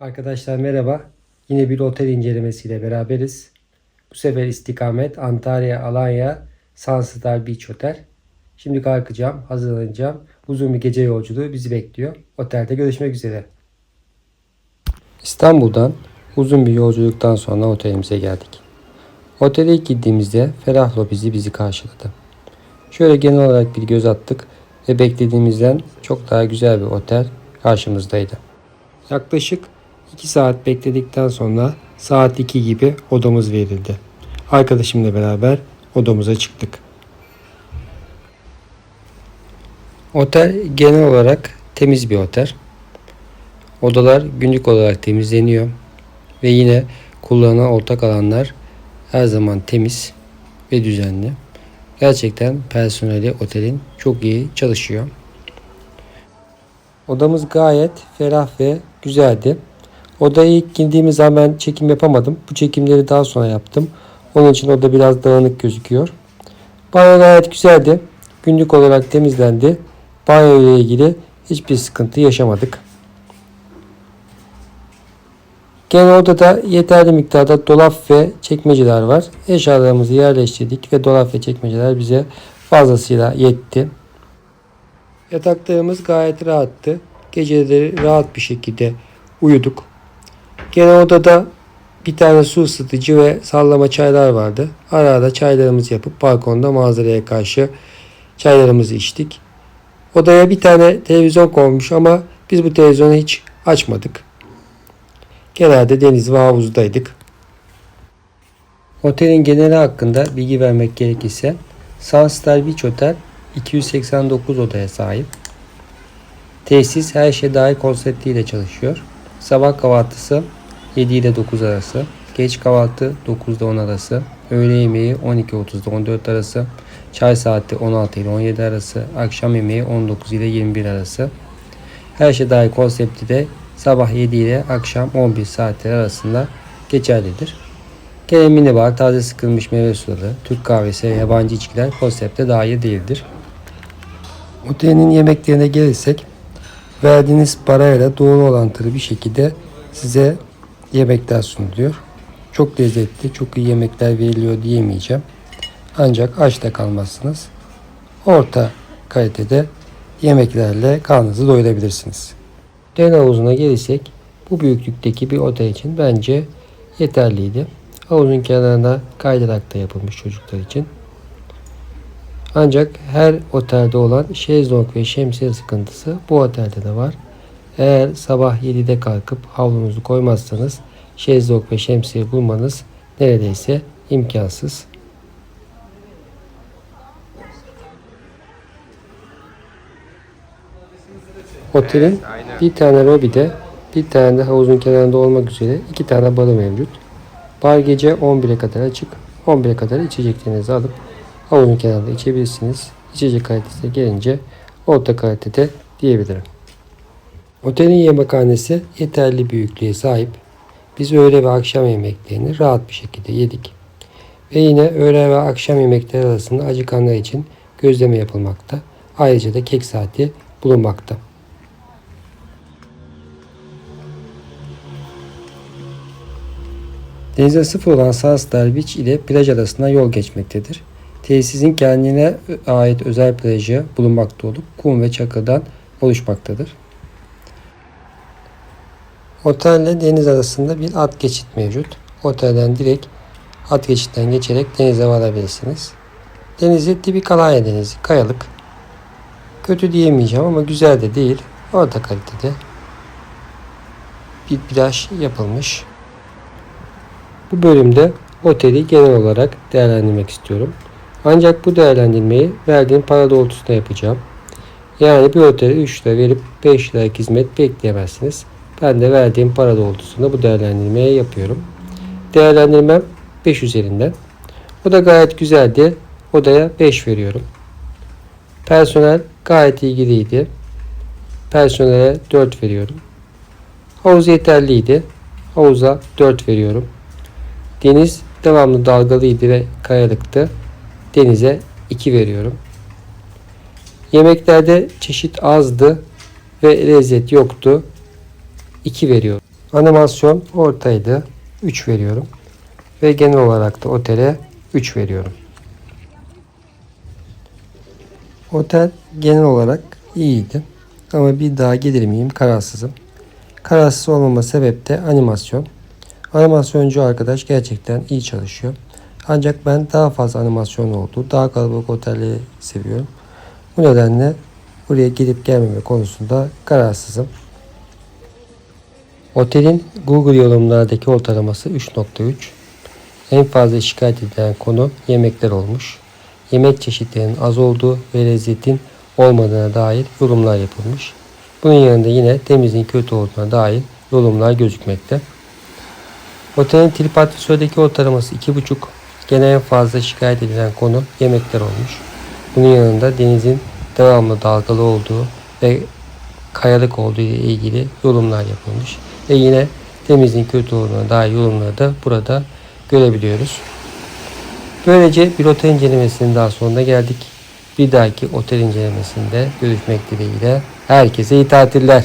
Arkadaşlar merhaba. Yine bir otel incelemesiyle beraberiz. Bu sefer istikamet Antalya, Alanya, Sunstar Beach Otel. Şimdi kalkacağım, hazırlanacağım. Uzun bir gece yolculuğu bizi bekliyor. Otelde görüşmek üzere. İstanbul'dan uzun bir yolculuktan sonra otelimize geldik. Otele ilk gittiğimizde ferahlo bizi bizi karşıladı. Şöyle genel olarak bir göz attık ve beklediğimizden çok daha güzel bir otel karşımızdaydı. Yaklaşık 2 saat bekledikten sonra saat 2 gibi odamız verildi. Arkadaşımla beraber odamıza çıktık. Otel genel olarak temiz bir otel. Odalar günlük olarak temizleniyor ve yine kullanılan ortak alanlar her zaman temiz ve düzenli. Gerçekten personeli otelin çok iyi çalışıyor. Odamız gayet ferah ve güzeldi. Odaya ilk girdiğimiz zaman çekim yapamadım. Bu çekimleri daha sonra yaptım. Onun için oda biraz dağınık gözüküyor. Banyo gayet güzeldi. Günlük olarak temizlendi. Banyo ile ilgili hiçbir sıkıntı yaşamadık. Genel odada yeterli miktarda dolap ve çekmeceler var. Eşyalarımızı yerleştirdik ve dolap ve çekmeceler bize fazlasıyla yetti. Yataklarımız gayet rahattı. Geceleri rahat bir şekilde uyuduk. Genel odada bir tane su ısıtıcı ve sallama çaylar vardı. Ara ara çaylarımızı yapıp balkonda manzaraya karşı çaylarımızı içtik. Odaya bir tane televizyon konmuş ama biz bu televizyonu hiç açmadık. Genelde deniz ve havuzdaydık. Otelin geneli hakkında bilgi vermek gerekirse Sunstar Beach Otel 289 odaya sahip. Tesis her şey dahil konseptiyle çalışıyor. Sabah kahvaltısı 7 ile 9 arası, geç kahvaltı 9 ile 10 arası, öğle yemeği 12.30 ile 14 arası, çay saati 16 ile 17 arası, akşam yemeği 19 ile 21 arası. Her şey dahil konsepti de sabah 7 ile akşam 11 saatleri arasında geçerlidir. Gene minibar, taze sıkılmış meyve suları, Türk kahvesi ve yabancı içkiler konsepte dahil değildir. Otelin yemeklerine gelirsek verdiğiniz parayla doğru orantılı bir şekilde size yemekler sunuluyor. Çok lezzetli, çok iyi yemekler veriliyor diyemeyeceğim. Ancak aç da kalmazsınız. Orta kalitede yemeklerle karnınızı doyurabilirsiniz. Den havuzuna gelirsek bu büyüklükteki bir otel için bence yeterliydi. Havuzun kenarına kaydırak da yapılmış çocuklar için. Ancak her otelde olan şezlong ve şemsiye sıkıntısı bu otelde de var. Eğer sabah 7'de kalkıp havlunuzu koymazsanız şezlong ve şemsiye bulmanız neredeyse imkansız. Otelin bir tane lobide bir tane de havuzun kenarında olmak üzere iki tane barı mevcut. Bar gece 11'e kadar açık. 11'e kadar içeceklerinizi alıp havuzun kenarında içebilirsiniz. İçecek kalitesi gelince orta kalitede diyebilirim. Otelin yemekhanesi yeterli büyüklüğe sahip. Biz öğle ve akşam yemeklerini rahat bir şekilde yedik. Ve yine öğle ve akşam yemekleri arasında acıkanlar için gözleme yapılmakta. Ayrıca da kek saati bulunmakta. Denize sıfır olan Sunstar Beach ile plaj arasında yol geçmektedir. Tesisin kendine ait özel plajı bulunmakta olup kum ve çakıldan oluşmaktadır. Otelle deniz arasında bir at geçit mevcut. Otelden direkt at geçitten geçerek denize varabilirsiniz. Denizi tipik Alanya denizi, kayalık. Kötü diyemeyeceğim ama güzel de değil. Orta kalitede bir plaj yapılmış. Bu bölümde oteli genel olarak değerlendirmek istiyorum. Ancak bu değerlendirmeyi verdiğim para doğrultusunda yapacağım. Yani bir otele 3 lira verip 5 lira hizmet bekleyemezsiniz. Ben de verdiğim para doğrultusunda bu değerlendirmeyi yapıyorum. Değerlendirmem 5 üzerinden. O da gayet güzeldi. Odaya 5 veriyorum. Personel gayet ilgiliydi. Personele 4 veriyorum. Havuz yeterliydi. Havuza 4 veriyorum. Deniz devamlı dalgalıydı ve kayalıktı. Denize 2 veriyorum. Yemeklerde çeşit azdı ve lezzet yoktu. 2 veriyorum. Animasyon ortaydı. 3 veriyorum. Ve genel olarak da otele 3 veriyorum. Otel genel olarak iyiydi. Ama bir daha gelir miyim kararsızım. Kararsız olmama sebep de animasyon. Animasyoncu arkadaş gerçekten iyi çalışıyor. Ancak ben daha fazla animasyon olduğu, daha kalabalık otelleri seviyorum. Bu nedenle buraya gidip gelmeme konusunda kararsızım. Otelin Google yorumlardaki ortalaması 3.3. En fazla şikayet edilen konu yemekler olmuş. Yemek çeşitlerinin az olduğu ve lezzetin olmadığına dair yorumlar yapılmış. Bunun yanında yine temizliğin kötü olduğuna dair yorumlar gözükmekte. Otelin TripAdvisor'daki ortalaması 2.5. Gene en fazla şikayet edilen konu yemekler olmuş. Bunun yanında denizin devamlı dalgalı olduğu ve kayalık olduğu ile ilgili yorumlar yapılmış. Ve yine temizliğin kötü olduğuna dair yorumları da burada görebiliyoruz. Böylece bir otel incelemesinin daha sonuna geldik. Bir dahaki otel incelemesinde görüşmek dileğiyle. Herkese iyi tatiller.